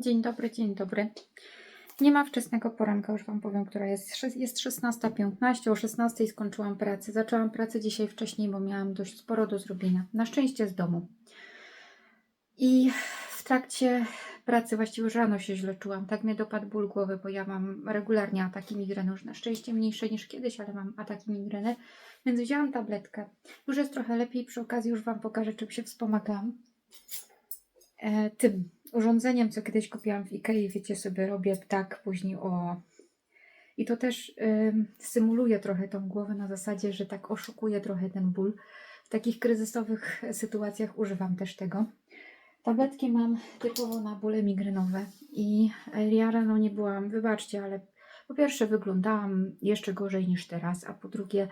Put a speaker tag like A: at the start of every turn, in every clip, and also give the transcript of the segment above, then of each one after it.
A: Dzień dobry, dzień dobry. Nie ma wczesnego poranka, już Wam powiem, która jest. Jest 16.15, o 16.00 skończyłam pracę. Zaczęłam pracę dzisiaj wcześniej, bo miałam dość sporo do zrobienia. Na szczęście z domu. I w trakcie pracy, właściwie rano się źle czułam. Tak mnie dopadł ból głowy, bo ja mam regularnie ataki migreny. Już na szczęście mniejsze niż kiedyś, ale mam ataki migreny. Więc wzięłam tabletkę. Już jest trochę lepiej. Przy okazji już Wam pokażę, czym się wspomagam. E, tym urządzeniem, co kiedyś kupiłam w Ikei, wiecie sobie, robię tak później o... I to też ym, symuluje trochę tą głowę na zasadzie, że tak oszukuje trochę ten ból. W takich kryzysowych sytuacjach używam też tego. Tabletki mam typowo na bóle migrenowe i ja rano nie byłam, wybaczcie, ale po pierwsze wyglądałam jeszcze gorzej niż teraz, a po drugie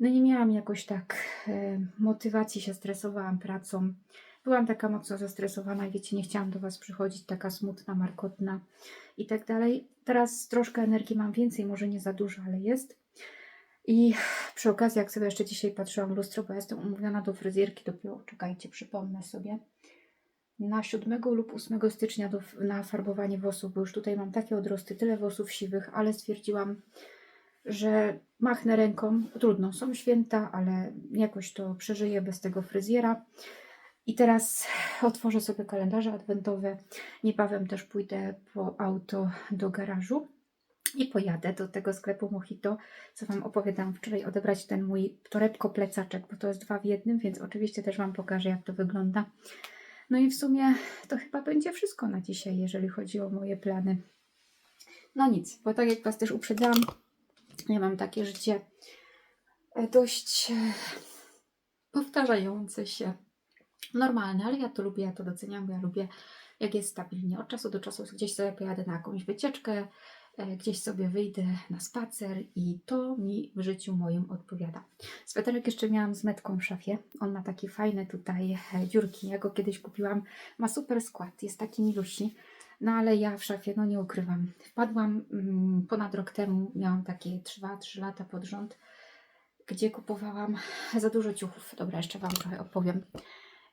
A: no nie miałam jakoś tak e, motywacji, się stresowałam pracą. Byłam taka mocno zestresowana, wiecie, nie chciałam do Was przychodzić, taka smutna, markotna i tak dalej. Teraz troszkę energii mam więcej, może nie za dużo, ale jest. I przy okazji, jak sobie jeszcze dzisiaj patrzyłam w lustro, bo jestem umówiona do fryzjerki dopiero, czekajcie, przypomnę sobie, na 7 lub 8 stycznia do, na farbowanie włosów, bo już tutaj mam takie odrosty, tyle włosów siwych, ale stwierdziłam, że machnę ręką. Trudno, są święta, ale jakoś to przeżyję bez tego fryzjera. I teraz otworzę sobie kalendarze adwentowe. Niebawem też pójdę po auto do garażu i pojadę do tego sklepu Mojito, co Wam opowiadałam wczoraj, odebrać ten mój torebko plecaczek, bo to jest dwa w jednym, więc oczywiście też Wam pokażę, jak to wygląda. No i w sumie to chyba będzie wszystko na dzisiaj, jeżeli chodzi o moje plany. No nic, bo tak jak Was też uprzedzałam, ja mam takie życie dość e, powtarzające się normalne, ale ja to lubię, ja to doceniam, bo ja lubię, jak jest stabilnie. Od czasu do czasu gdzieś sobie pojadę na jakąś wycieczkę, e, gdzieś sobie wyjdę na spacer i to mi w życiu moim odpowiada. Sweterek jeszcze miałam z metką w szafie. On ma takie fajne tutaj e, dziurki. Ja go kiedyś kupiłam. Ma super skład, jest taki milusi. No ale ja w szafie, no nie ukrywam. Wpadłam mm, ponad rok temu, miałam takie 2-3 lata pod rząd, gdzie kupowałam za dużo ciuchów. Dobra, jeszcze Wam trochę opowiem.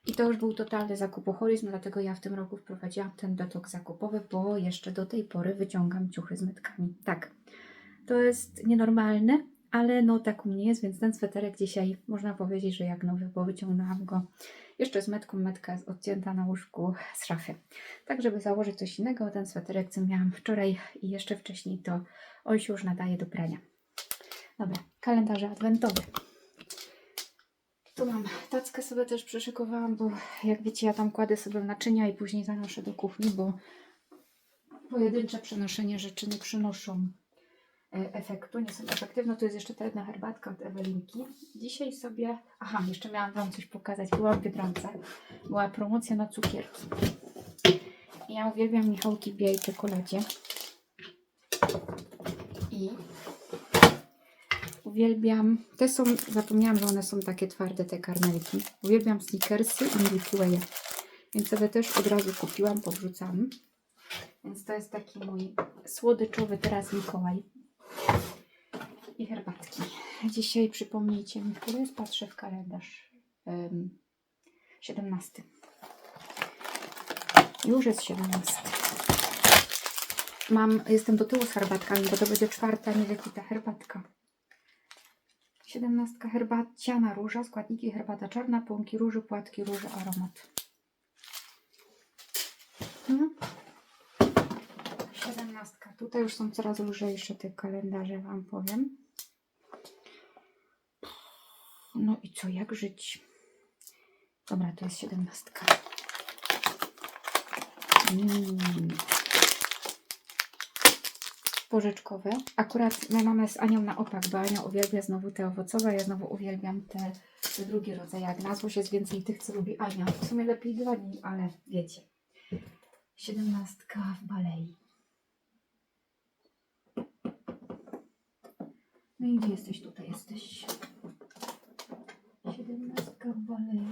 A: I to już był totalny zakupoholizm, dlatego ja w tym roku wprowadziłam ten detoks zakupowy, bo jeszcze do tej pory wyciągam ciuchy z metkami. Tak, to jest nienormalne, ale no tak u mnie jest, więc ten sweterek dzisiaj można powiedzieć, że jak nowy, bo wyciągnęłam go jeszcze z metką. Metka jest odcięta na łóżku z szafy. Tak, żeby założyć coś innego, ten sweterek, co miałam wczoraj i jeszcze wcześniej, to on się już nadaje do prania. Dobra, kalendarze adwentowe. Tu mam tackę sobie też przyszykowałam, bo jak wiecie, ja tam kładę sobie naczynia i później zanoszę do kuchni, bo pojedyncze przenoszenie rzeczy nie przynoszą e, efektu, nie są efektywne. Tu jest jeszcze ta jedna herbatka od Ewelinki. Dzisiaj sobie... Aha, jeszcze miałam Wam coś pokazać. Byłam w Biedronce. Była promocja na cukierki. Ja uwielbiam Michałki w białej czekoladzie. I uwielbiam... Te są... Zapomniałam, że one są takie twarde, te karmelki. Uwielbiam Snickersy i Milky Way'e. Więc sobie też od razu kupiłam, podrzucam. Więc to jest taki mój słodyczowy teraz Mikołaj. I herbatki. Dzisiaj przypomnijcie mi, który jest, patrzę w kalendarz. Um, 17. Już jest 17. Mam, jestem do tyłu z herbatkami, bo to będzie czwarta niewypita herbatka. 17 herbaciana róża, składniki herbata czarna, płonki róży, płatki róży, aromat. Hmm? 17. Tutaj już są coraz lżejsze te kalendarze, Wam powiem. No i co, jak żyć? Dobra, to jest 17. Mm. Porzeczkowe. Akurat my mamy z Anią na opak, bo Ania uwielbia znowu te owocowe, ja znowu uwielbiam te, te drugie rodzaje. Jak na złość jest więcej tych, co lubi Ania. W sumie lepiej dla niej, ale wiecie. 17 w balei. No i gdzie jesteś? Tutaj jesteś. 17 w balei.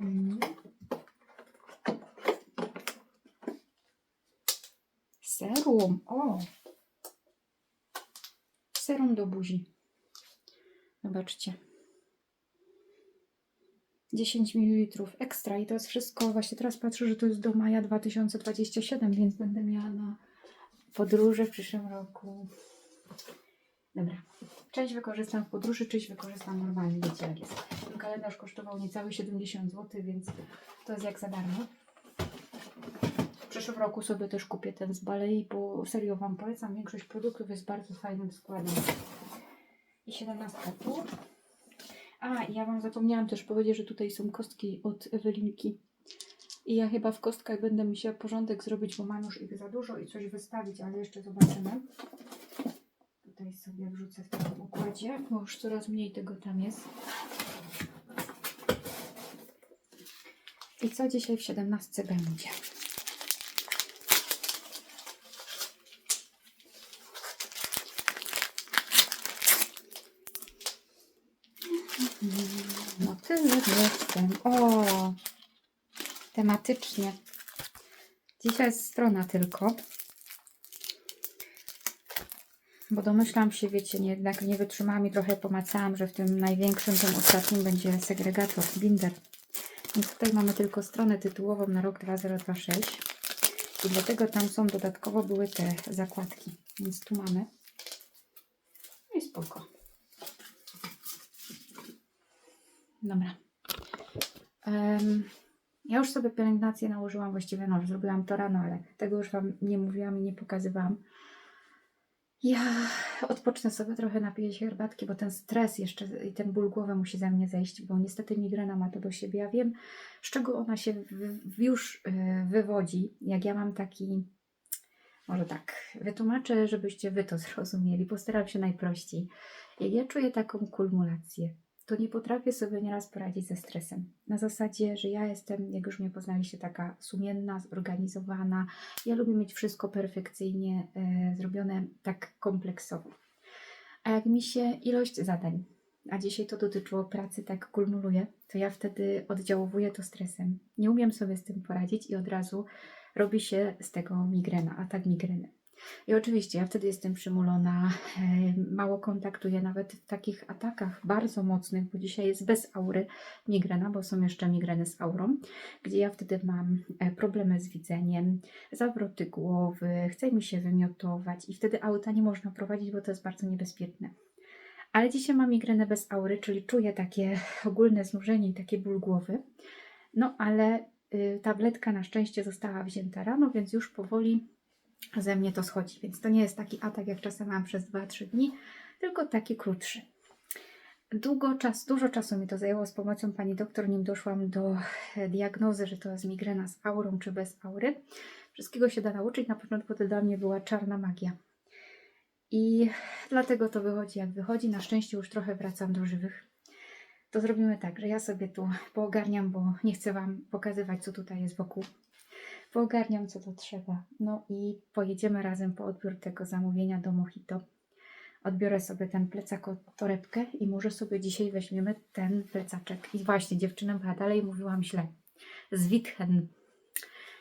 A: Mm. Serum. O! Serum do buzi. Zobaczcie. 10 ml ekstra i to jest wszystko, właśnie teraz patrzę, że to jest do maja 2027, więc będę miała na podróże w przyszłym roku. Dobra. Część wykorzystam w podróży, część wykorzystam normalnie, wiecie jak jest. Ten kalendarz kosztował niecałe 70 zł, więc to jest jak za darmo. Przyszłym roku sobie też kupię ten z Balei, bo serio Wam polecam. Większość produktów jest bardzo fajnym składem. I 17 tu. A, ja Wam zapomniałam też powiedzieć, że tutaj są kostki od Ewelinki. I ja chyba w kostkach będę musiała porządek zrobić, bo mam już ich za dużo i coś wystawić, ale jeszcze zobaczymy. Tutaj sobie wrzucę w takim układzie, bo już coraz mniej tego tam jest. I co dzisiaj w 17 będzie? No tyle jestem. O! Tematycznie. Dzisiaj jest strona tylko. Bo domyślam się, wiecie, nie, jednak nie wytrzymałam i trochę pomacałam, że w tym największym, tym ostatnim będzie segregator, binder. Więc tutaj mamy tylko stronę tytułową na rok 2026. I dlatego tam są dodatkowo były te zakładki. Więc tu mamy. No i spoko. Dobra. Em, ja już sobie pielęgnację nałożyłam, właściwie no, zrobiłam to rano, ale tego już Wam nie mówiłam i nie pokazywałam. Ja odpocznę sobie trochę, napiję się herbatki, bo ten stres jeszcze i ten ból głowy musi ze mnie zejść, bo niestety migrena ma to do siebie. Ja wiem, z czego ona się już y, wywodzi. Jak ja mam taki, może tak, wytłumaczę, żebyście Wy to zrozumieli. Postaram się najprościej. Jak ja czuję taką kumulację, to nie potrafię sobie nieraz poradzić ze stresem. Na zasadzie, że ja jestem, jak już mnie poznaliście, taka sumienna, zorganizowana. Ja lubię mieć wszystko perfekcyjnie e, zrobione tak kompleksowo. A jak mi się ilość zadań, a dzisiaj to dotyczyło pracy, tak kumuluje, to ja wtedy oddziałowuję to stresem. Nie umiem sobie z tym poradzić i od razu robi się z tego migrena, atak migreny. I oczywiście ja wtedy jestem przymulona, e, mało kontaktuję nawet w takich atakach bardzo mocnych, bo dzisiaj jest bez aury migrena, bo są jeszcze migreny z aurą, gdzie ja wtedy mam e, problemy z widzeniem, zawroty głowy, chce mi się wymiotować i wtedy auta nie można prowadzić, bo to jest bardzo niebezpieczne. Ale dzisiaj mam migrenę bez aury, czyli czuję takie ogólne znużenie i takie ból głowy. No ale y, tabletka na szczęście została wzięta rano, więc już powoli ze mnie to schodzi. Więc to nie jest taki atak, jak czasem mam przez 2-3 dni, tylko taki krótszy. Długo czas, dużo czasu mi to zajęło z pomocą pani doktor, nim doszłam do e, diagnozy, że to jest migrena z aurą czy bez aury. Wszystkiego się da nauczyć. Na początku to dla mnie była czarna magia. I dlatego to wychodzi jak wychodzi. Na szczęście już trochę wracam do żywych. To zrobimy tak, że ja sobie tu poogarniam, bo nie chcę Wam pokazywać, co tutaj jest wokół poogarniam, co to trzeba. No i pojedziemy razem po odbiór tego zamówienia do Mojito. Odbiorę sobie ten plecak od torebkę i może sobie dzisiaj weźmiemy ten plecaczek. I właśnie, dziewczynom, chyba dalej mówiłam źle. Z Witchen,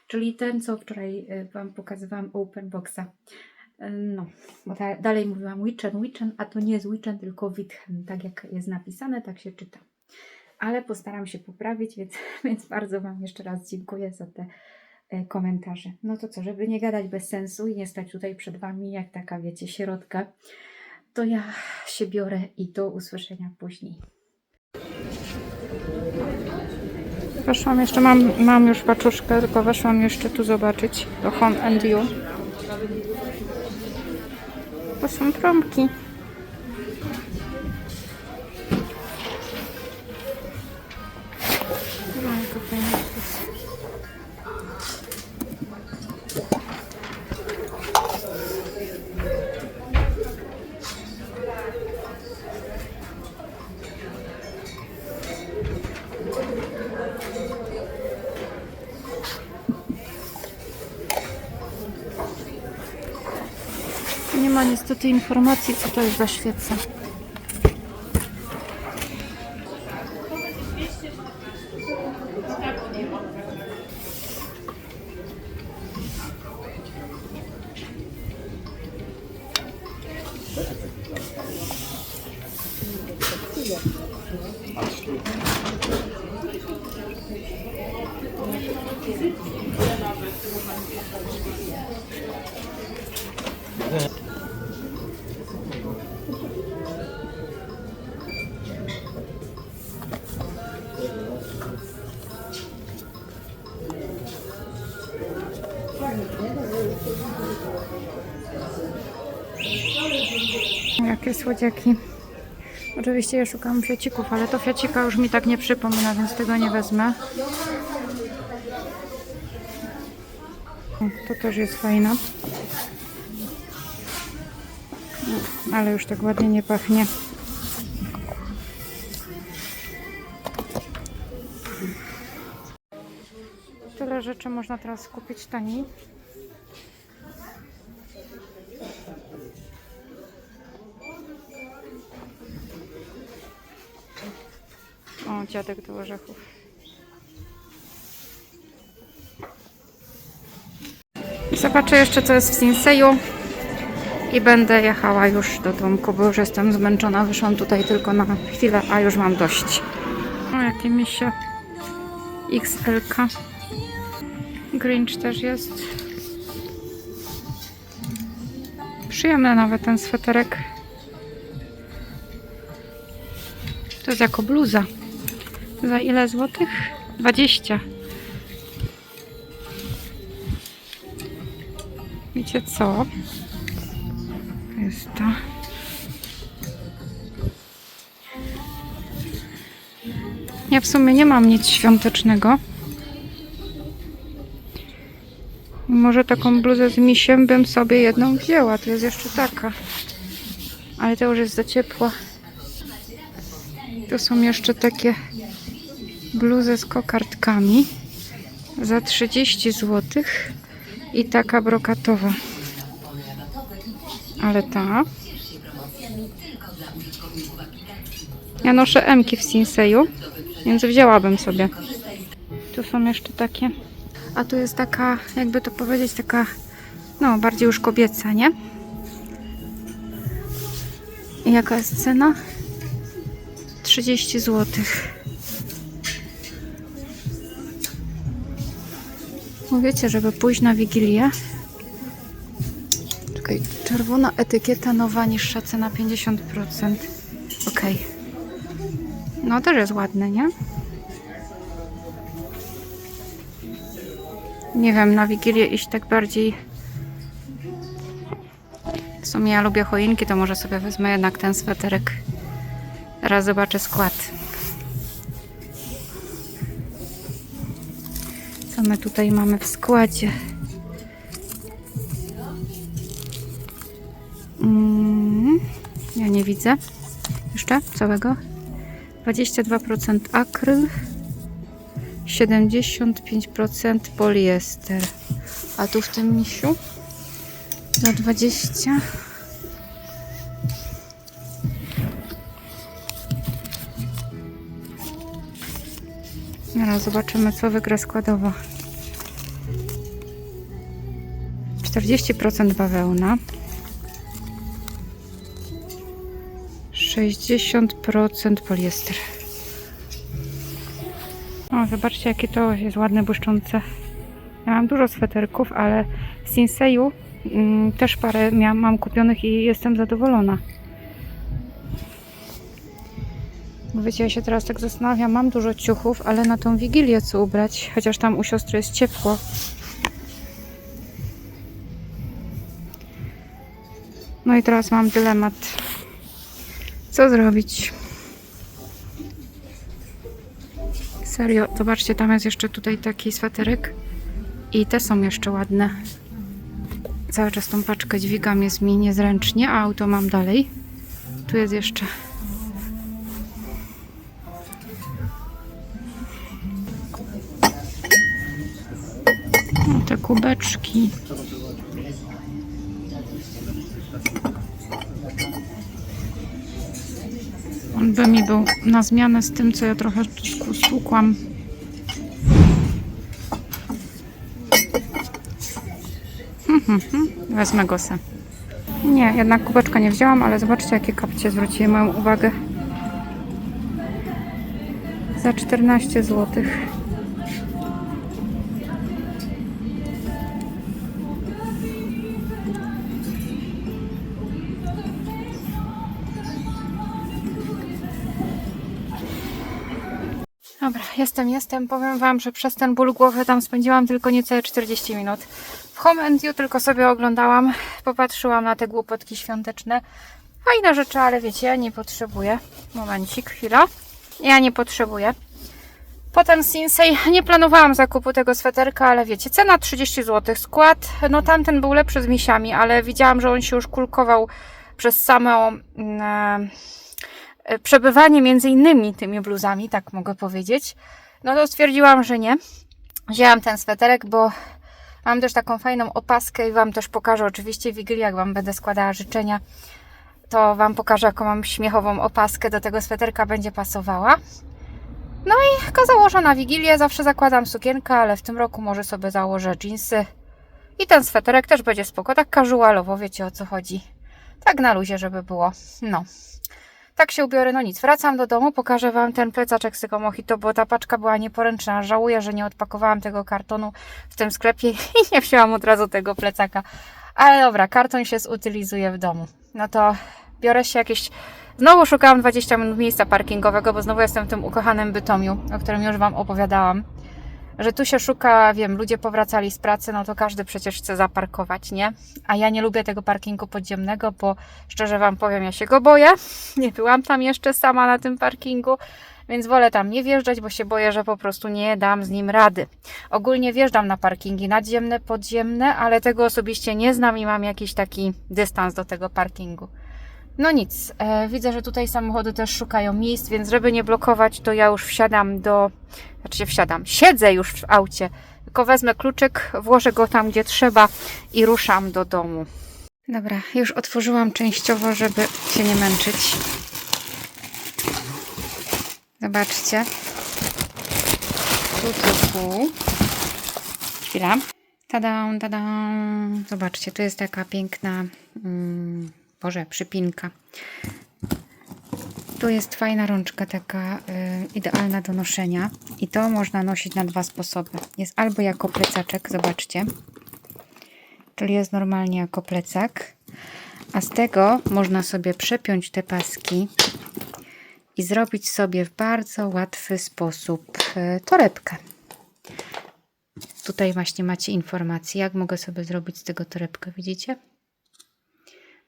A: czyli ten, co wczoraj y, Wam pokazywałam Open Boxa. Y, No, bo ta, dalej mówiłam Witchen, Witchen, a to nie jest Witchen, tylko Witchen. Tak jak jest napisane, tak się czyta. Ale postaram się poprawić, więc, więc bardzo Wam jeszcze raz dziękuję za te e, komentarze. No to co, żeby nie gadać bez sensu i nie stać tutaj przed Wami jak taka, wiecie, środka, to ja się biorę i do usłyszenia później. Weszłam jeszcze, mam, mam już paczuszkę, tylko weszłam jeszcze tu zobaczyć do Home and You. To są trąbki. Niestety informacji, co to jest za świeca. Słodziaki. Oczywiście ja szukam fiacików, ale to fiacika już mi tak nie przypomina, więc tego nie wezmę. To też jest fajne. Ale już tak ładnie nie pachnie. Tyle rzeczy można teraz kupić taniej. Dziadek do orzechów. Zobaczę jeszcze, co jest w Sinseju i będę jechała już do domku, bo już jestem zmęczona. Wyszłam tutaj tylko na chwilę, a już mam dość. O, jakie misie. XLK. Grinch też jest. Przyjemny nawet ten sweterek. To jest jako bluza. Za ile złotych? 20. Wiecie co? To jest to. Ja w sumie nie mam nic świątecznego. Może taką bluzę z misiem bym sobie jedną wzięła. To jest jeszcze taka. Ale to już jest za ciepła. Tu są jeszcze takie bluzy z kokardkami za 30 zł i taka brokatowa. Ale ta. Ja noszę Emki w Sinseju, więc wzięłabym sobie. Tu są jeszcze takie. A tu jest taka, jakby to powiedzieć, taka, no, bardziej już kobieca, nie? I jaka jest cena? 30 zł. Mówicie, żeby pójść na Wigilię. Czekaj, czerwona etykieta, nowa, niższa cena 50%. Ok. No też jest ładne, nie? Nie wiem, na Wigilię iść tak bardziej... W sumie ja lubię choinki, to może sobie wezmę jednak ten sweterek. Teraz zobaczę skład. Co my tutaj mamy w składzie? Mm, ja nie widzę. Jeszcze całego. 22% akryl. 75% poliester. A tu w tym misiu za 20 Teraz zobaczymy, co wygra składowo. 40% bawełna. 60% poliester. O, zobaczcie, jakie to jest ładne, błyszczące. Ja mam dużo sweterków, ale w Sinseju mm, też parę miałam, mam kupionych i jestem zadowolona. Wiecie, ja się teraz tak zastanawiam, mam dużo ciuchów, ale na tą wigilię co ubrać, chociaż tam u siostry jest ciepło. No i teraz mam dylemat. Co zrobić? Serio, zobaczcie, tam jest jeszcze tutaj taki sweterek. I te są jeszcze ładne. Cały czas tą paczkę dźwigam, jest mi niezręcznie, a auto mam dalej. Tu jest jeszcze te kubeczki. On by mi był na zmianę z tym, co ja trochę stłukłam. Hmm. Wezmę go se. Nie, jednak kubeczka nie wzięłam, ale zobaczcie, jakie kapcie zwróciły moją uwagę. Za 14 zł. Dobra, jestem, jestem. Powiem Wam, że przez ten ból głowy tam spędziłam tylko niecałe 40 minut. W Home and You tylko sobie oglądałam, popatrzyłam na te głupotki świąteczne. Fajne rzeczy, ale wiecie, nie potrzebuję. Momencik, chwila. Ja nie potrzebuję. Potem Sinsei, nie planowałam zakupu tego sweterka, ale wiecie, cena 30 zł, skład, no tamten był lepszy z misiami, ale widziałam, że on się już kulkował przez samo mm, e, przebywanie między innymi tymi bluzami, tak mogę powiedzieć. No to stwierdziłam, że nie. Wzięłam ten sweterek, bo mam też taką fajną opaskę i Wam też pokażę oczywiście w Wigilię, jak Wam będę składała życzenia, to Wam pokażę, jaką mam śmiechową opaskę do tego sweterka będzie pasowała. No i go założę na Wigilię, zawsze zakładam sukienkę, ale w tym roku może sobie założę jeansy. I ten sweterek też będzie spoko, tak casualowo, wiecie o co chodzi. Tak na luzie, żeby było. No. Tak się ubiorę, no nic. Wracam do domu, pokażę Wam ten plecaczek z tego mojito, bo ta paczka była nieporęczna. Żałuję, że nie odpakowałam tego kartonu w tym sklepie i nie wzięłam od razu tego plecaka. Ale dobra, karton się zutylizuje w domu. No to biorę się jakieś... Znowu szukałam 20 minut miejsca parkingowego, bo znowu jestem w tym ukochanym Bytomiu, o którym już Wam opowiadałam. Że tu się szuka, wiem, ludzie powracali z pracy, no to każdy przecież chce zaparkować, nie? A ja nie lubię tego parkingu podziemnego, bo szczerze Wam powiem, ja się go boję. Nie byłam tam jeszcze sama na tym parkingu, więc wolę tam nie wjeżdżać, bo się boję, że po prostu nie dam z nim rady. Ogólnie wjeżdżam na parkingi nadziemne, podziemne, ale tego osobiście nie znam i mam jakiś taki dystans do tego parkingu. No nic, e, widzę, że tutaj samochody też szukają miejsc, więc żeby nie blokować, to ja już wsiadam do. Znaczy się wsiadam, siedzę już w aucie, tylko wezmę kluczyk, włożę go tam, gdzie trzeba i ruszam do domu. Dobra, już otworzyłam częściowo, żeby się nie męczyć. Zobaczcie. Tu, tu, tu. Chwila. Tada, tada. Zobaczcie, tu jest taka piękna. Mm, Boże, przypinka. Tu jest fajna rączka, taka y, idealna do noszenia. I to można nosić na dwa sposoby. Jest albo jako plecaczek, zobaczcie. Czyli jest normalnie jako plecak. A z tego można sobie przepiąć te paski i zrobić sobie w bardzo łatwy sposób y, torebkę. Tutaj właśnie macie informację, jak mogę sobie zrobić z tego torebkę, widzicie?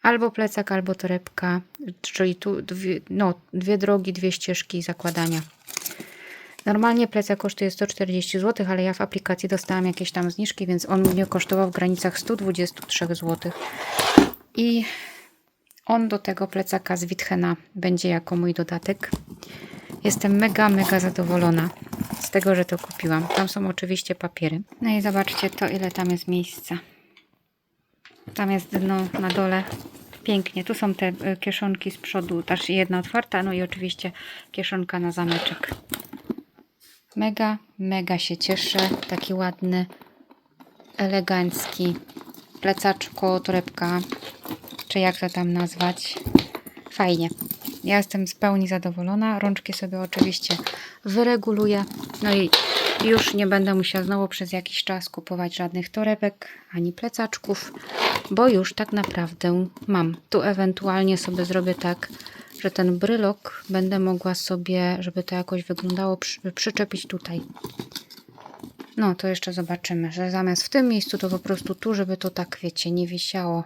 A: Albo plecak, albo torebka, czyli tu dwie, no, dwie drogi, dwie ścieżki zakładania. Normalnie plecak kosztuje 140 zł, ale ja w aplikacji dostałam jakieś tam zniżki, więc on mnie kosztował w granicach 123 zł. I on do tego plecaka z Witchena będzie jako mój dodatek. Jestem mega, mega zadowolona z tego, że to kupiłam. Tam są oczywiście papiery. No i zobaczcie to, ile tam jest miejsca. Tam jest dno na dole. Pięknie. Tu są te y, kieszonki z przodu, też jedna otwarta, no i oczywiście kieszonka na zameczek. Mega, mega się cieszę. Taki ładny, elegancki plecaczko, torebka, czy jak to tam nazwać. Fajnie. Ja jestem z pełni zadowolona. Rączki sobie oczywiście wyreguluję. No i już nie będę musiała znowu przez jakiś czas kupować żadnych torebek ani plecaczków, bo już tak naprawdę mam. Tu ewentualnie sobie zrobię tak, że ten brylok będę mogła sobie, żeby to jakoś wyglądało, przy, przyczepić tutaj. No, to jeszcze zobaczymy, że zamiast w tym miejscu, to po prostu tu, żeby to tak, wiecie, nie wisiało.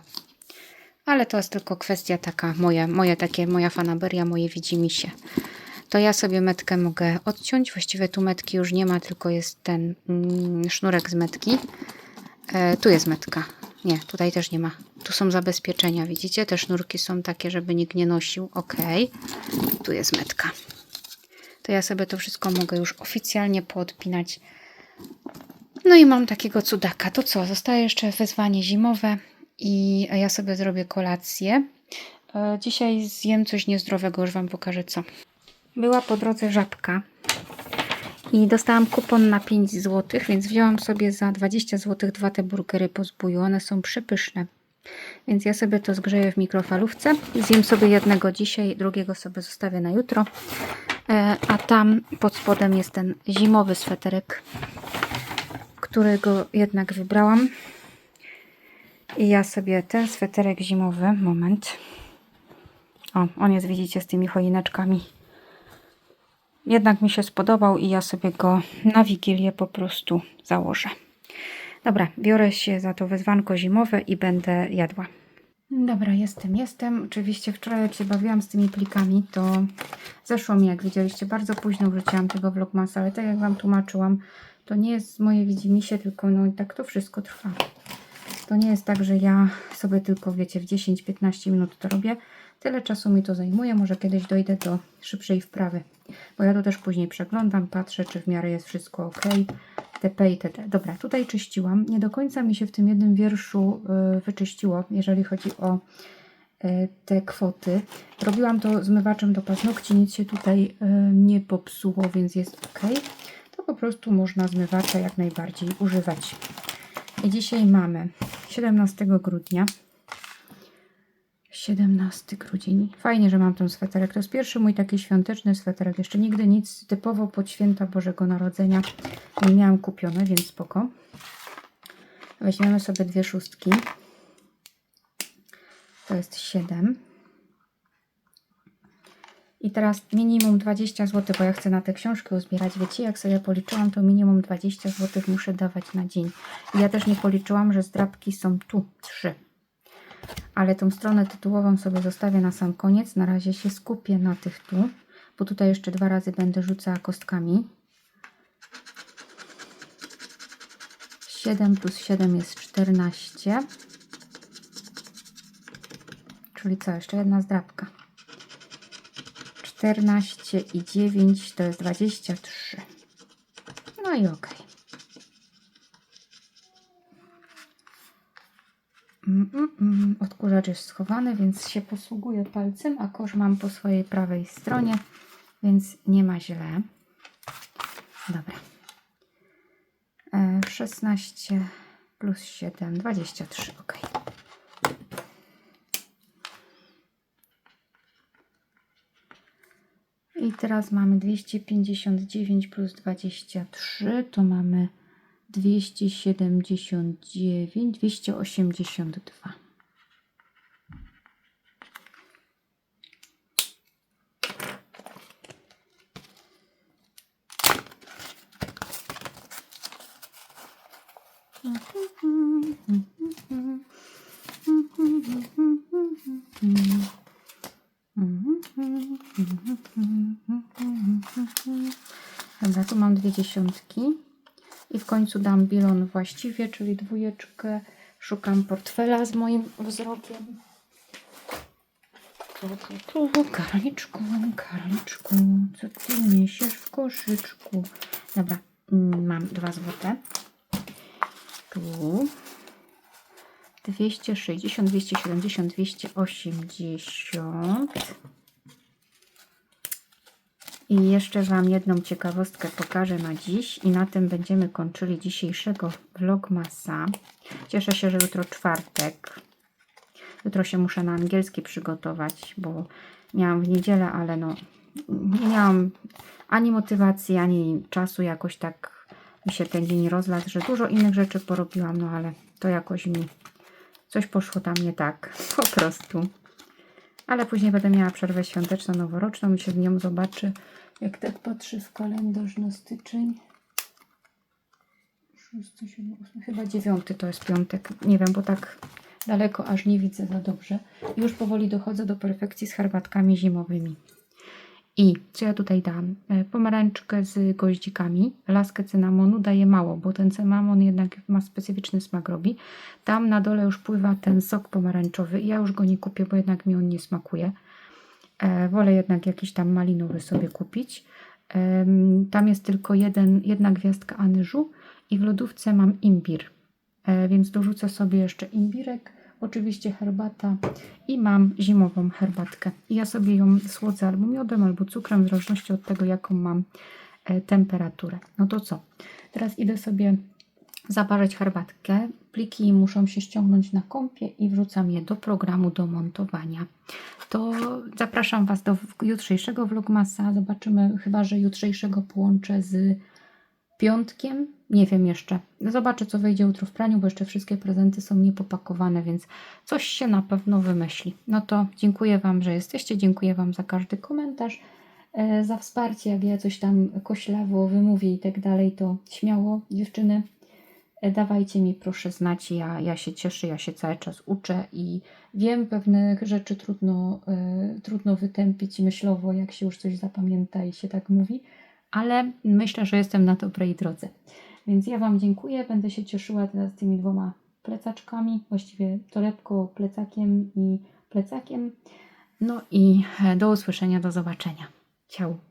A: Ale to jest tylko kwestia taka moja, moja takie, moja fanaberia, moje widzimisię. To ja sobie metkę mogę odciąć. Właściwie tu metki już nie ma, tylko jest ten mm, sznurek z metki. E, tu jest metka. Nie, tutaj też nie ma. Tu są zabezpieczenia, widzicie? Te sznurki są takie, żeby nikt nie nosił. Ok. Tu jest metka. To ja sobie to wszystko mogę już oficjalnie poodpinać. No i mam takiego cudaka. To co? Zostaje jeszcze wyzwanie zimowe i ja sobie zrobię kolację. E, Dzisiaj zjem coś niezdrowego, już Wam pokażę co. Była po drodze żabka i dostałam kupon na 5 zł, więc wzięłam sobie za 20 zł dwa te burgery po zbóju. One są przepyszne. Więc ja sobie to zgrzeję w mikrofalówce. Zjem sobie jednego dzisiaj, drugiego sobie zostawię na jutro. E, a tam pod spodem jest ten zimowy sweterek, którego jednak wybrałam. I ja sobie ten sweterek zimowy, moment. O, on jest, widzicie, z tymi choineczkami. Jednak mi się spodobał i ja sobie go na Wigilię po prostu założę. Dobra, biorę się za to wezwanko zimowe i będę jadła. Dobra, jestem, jestem. Oczywiście wczoraj jak się bawiłam z tymi plikami, to zeszło mi, jak widzieliście, bardzo późno wrzuciłam tego vlogmasa, ale tak jak Wam tłumaczyłam, to nie jest moje widzimisię, tylko no i tak to wszystko trwa. To nie jest tak, że ja sobie tylko, wiecie, w 10-15 minut to robię. Tyle czasu mi to zajmuje, może kiedyś dojdę do szybszej wprawy. Bo ja to też później przeglądam, patrzę, czy w miarę jest wszystko ok. TP i TT. Dobra, tutaj czyściłam. Nie do końca mi się w tym jednym wierszu y, wyczyściło, jeżeli chodzi o y, te kwoty. Robiłam to zmywaczem do paznokci, nic się tutaj y, nie popsuło, więc jest ok. To po prostu można zmywacza jak najbardziej używać. I dzisiaj mamy 17 grudnia. 17 grudzień. Fajnie, że mam ten sweterek. To jest pierwszy mój taki świąteczny sweterek. Jeszcze nigdy nic typowo pod święta Bożego Narodzenia nie miałam kupione, więc spoko. Weźmiemy sobie dwie szóstki. To jest 7. I teraz minimum 20 zł, bo ja chcę na tę książkę uzbierać. Wiecie, jak sobie policzyłam, to minimum 20 zł muszę dawać na dzień. I ja też nie policzyłam, że zdrabki są tu, trzy ale tą stronę tytułową sobie zostawię na sam koniec. Na razie się skupię na tych tu, bo tutaj jeszcze dwa razy będę rzucała kostkami. 7 plus 7 jest 14. Czyli co, jeszcze jedna zdrabka. 14 i 9 to jest 23. No i ok. Odkurzacz jest schowany, więc się posługuję palcem, a kosz mam po swojej prawej stronie, więc nie ma źle. Dobra. E, 16 plus 7, 23, ok. I teraz mamy 259 plus 23, to mamy 279, 282. Dobra, tu mam dwie dziesiątki. I w końcu dam bilon właściwie, czyli dwójeczkę. Szukam portfela z moim wzrokiem. Tu, tu, tu, karliczku, karliczku, co ty niesiesz w koszyczku? Dobra, mm, mam dwa złote. Tu 260, 270, 280. I jeszcze Wam jedną ciekawostkę pokażę na dziś i na tym będziemy kończyli dzisiejszego vlogmasa. Cieszę się, że jutro czwartek. Jutro się muszę na angielski przygotować, bo miałam w niedzielę, ale no nie miałam ani motywacji, ani czasu jakoś tak mi się ten dzień rozlazł, że dużo innych rzeczy porobiłam, no ale to jakoś mi coś poszło tam nie tak, po prostu. Ale później będę miała przerwę świąteczno-noworoczną i się z nią zobaczy, jak tak patrzę w kalendarz na styczeń. 6, 7, 8, chyba 9 to jest piątek. Nie wiem, bo tak daleko aż nie widzę za dobrze. Już powoli dochodzę do perfekcji z herbatkami zimowymi. I co ja tutaj dam? E, Pomarańczkę z goździkami, laskę cynamonu daję mało, bo ten cynamon jednak ma specyficzny smak robi. Tam na dole już pływa ten sok pomarańczowy ja już go nie kupię, bo jednak mi on nie smakuje. E, wolę jednak jakiś tam malinowy sobie kupić. E, tam jest tylko jeden, jedna gwiazdka anyżu i w lodówce mam imbir, więc dorzucę sobie jeszcze imbirek oczywiście herbata i mam zimową herbatkę. I ja sobie ją słodzę albo miodem, albo cukrem, w zależności od tego, jaką mam e, temperaturę. No to co? Teraz idę sobie zaparzyć herbatkę. Pliki muszą się ściągnąć na kąpie i wrzucam je do programu do montowania. To zapraszam Was do jutrzejszego vlogmasa. Zobaczymy, chyba że jutrzejszego połączę z piątkiem. Nie wiem jeszcze. Zobaczę, co wejdzie jutro w praniu, bo jeszcze wszystkie prezenty są niepopakowane, więc coś się na pewno wymyśli. No to dziękuję Wam, że jesteście. Dziękuję Wam za każdy komentarz, e, za wsparcie. Jak ja coś tam koślawo wymówię i tak dalej, to śmiało, dziewczyny, e, dawajcie mi proszę znać. Ja, ja się cieszę, ja się cały czas uczę i wiem, pewnych rzeczy trudno, e, trudno wytępić myślowo, jak się już coś zapamięta i się tak mówi ale myślę, że jestem na dobrej drodze. Więc ja Wam dziękuję. Będę się cieszyła teraz tymi dwoma plecaczkami, właściwie torebką, plecakiem i plecakiem. No i e, do usłyszenia, do zobaczenia. Ciao.